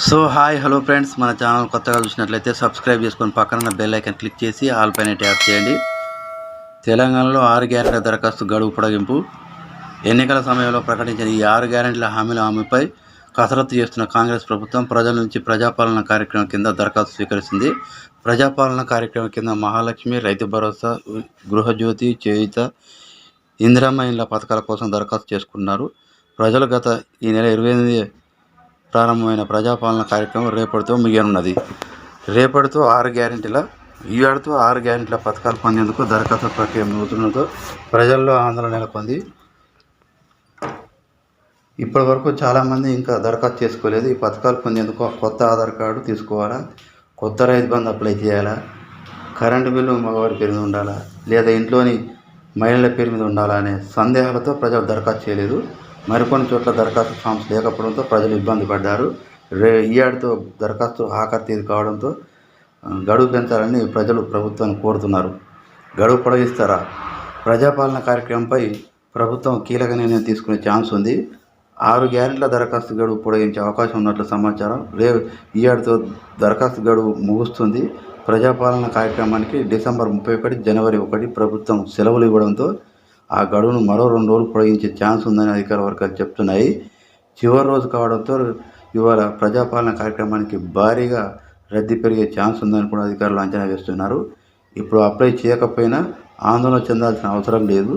So hi hello friends. మన channel కొత్తగా చూసినట్లయితే సబ్స్క్రైబ్ చేసుకొని పక్కన బెల్ ఐకన్ క్లిక్ చేసి ఆల్ పైన ట్యాప్ చేయండి. తెలంగాణలో ఆరు గ్యారెంటీల దరఖాస్తు గడువు పొడగింపు. ఎన్నికల సమయంలో ప్రకటించిన ఈ ఆరు గ్యారెంటీల హామీల హామీపై కసరత్తు చేస్తున్న కాంగ్రెస్ ప్రభుత్వం ప్రజల నుంచి ప్రజాపాలన కార్యక్రమం కింద దరఖాస్తు స్వీకరిస్తుంది. ప్రజాపాలన కార్యక్రమం కింద మహాలక్ష్మి రైతు భరోసా గృహజ్యోతి చేయుత ఇందిరమ్మ ఇండ్ల పథకాల కోసం దరఖాస్తు చేసుకున్నారు ప్రజలు గత ఈ నెల ఇరవై ఎనిమిది ప్రారంభమైన ప్రజాపాలన కార్యక్రమం రేపటితో ముగియనున్నది. రేపటితో ఆరు గ్యారెంటీల ఈ ఏడుతో ఆరు గ్యారెంటీల పథకాలు పొందేందుకు దరఖాస్తు ప్రక్రియ ముగుతుండటంతో ప్రజల్లో ఆందోళన నెలకొంది. ఇప్పటి వరకు చాలామంది ఇంకా దరఖాస్తు చేసుకోలేదు. ఈ పథకాలు పొందేందుకు కొత్త ఆధార్ కార్డు తీసుకోవాలా? కొత్త రైతు బంధు అప్లై చేయాలా? కరెంటు బిల్లు మగవారి పెరిగి ఉండాలా? లేదా ఇంట్లోని మహిళల పేరు మీద ఉండాలనే సందేహాలతో ప్రజలు దరఖాస్తు చేయలేదు. మరికొన్ని చోట్ల దరఖాస్తు ఫామ్స్ లేకపోవడంతో ప్రజలు ఇబ్బంది పడ్డారు. రే ఈ ఏడుతో దరఖాస్తు ఆఖరి తేదీ కావడంతో గడువు పెంచాలని ప్రజలు ప్రభుత్వాన్ని కోరుతున్నారు. గడువు పొడగిస్తారా? ప్రజాపాలన కార్యక్రమంపై ప్రభుత్వం కీలక నిర్ణయం తీసుకునే ఛాన్స్ ఉంది. ఆరు గ్యారెంట్ల దరఖాస్తు గడువు పొడిగించే అవకాశం ఉన్నట్లు సమాచారం. రే ఈ ఏడుతో దరఖాస్తు గడువు ముగుస్తుంది. ప్రజాపాలన కార్యక్రమానికి డిసెంబర్ ముప్పై ఒకటి జనవరి ఒకటి ప్రభుత్వం సెలవులు ఇవ్వడంతో ఆ గడువును మరో రెండు రోజులు పొడిగించే ఛాన్స్ ఉందని అధికార వర్గాలు చెప్తున్నాయి. చివరి రోజు కావడంతో ఇవాళ ప్రజాపాలన కార్యక్రమానికి భారీగా రద్దీ పెరిగే ఛాన్స్ ఉందని కూడా అధికారులు అంచనా వేస్తున్నారు. ఇప్పుడు అప్లై చేయకపోయినా ఆందోళన చెందాల్సిన అవసరం లేదు.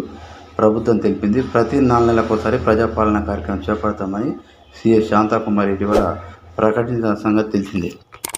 ప్రభుత్వం తెలిపింది ప్రతి నాలుగు నెలలకోసారి ప్రజాపాలన కార్యక్రమం చేపడతామని సిఎస్ శాంతాకుమారి ఇటీవల ప్రకటించిన సంగతి తెలిసిందే.